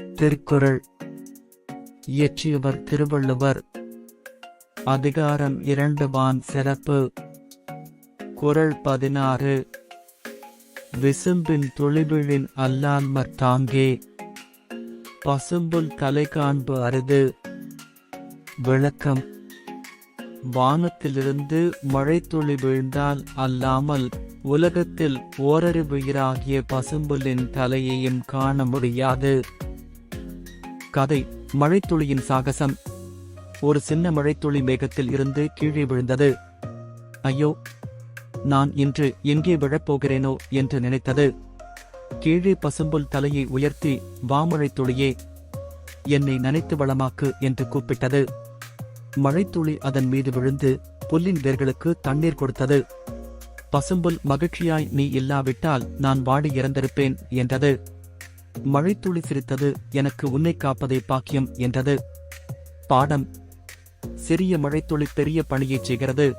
திருக்குறள். இயற்றியவர் திருவள்ளுவர். அதிகாரம் இரண்டு வான் சிறப்பு. குறள் பதினாறு. விசும்பின் துளிவிழின் அல்லான்மற் தாங்கே பசும்புல் கலை காண்பு அரிது. விளக்கம். வானத்திலிருந்து மழைத்துளி விழுந்தால் அல்லாமல் உலகத்தில் ஓரறிவுயிராகிய பசும்புல்லின் தலையையும் காண முடியாது. கதை மழைத்துளியின் சாகசம். ஒரு சின்ன மழைத்துளி மேகத்தில் இருந்து கீழே விழுந்தது. ஐயோ நான் இன்று எங்கே விழப்போகிறேனோ என்று நினைத்தது. கீழே பசும்புல் தலையை உயர்த்தி வாமழைத்துளியே என்னை நனைத்து வளமாக்கு என்று கூப்பிட்டது. மழைத்துளி அதன் மீது விழுந்து புல்லின் வேர்களுக்கு தண்ணீர் கொடுத்தது. பசும்புல் மகிழ்ச்சியாய் நீ இல்லாவிட்டால் நான் வாடி இறந்திருப்பேன் என்றது. மழைத்துளி சிரித்தது எனக்கு உன்னை காப்பதே பாக்கியம் என்றது. பாடம். சிறிய மழைத்துளி பெரிய பணியைச் செய்கிறது.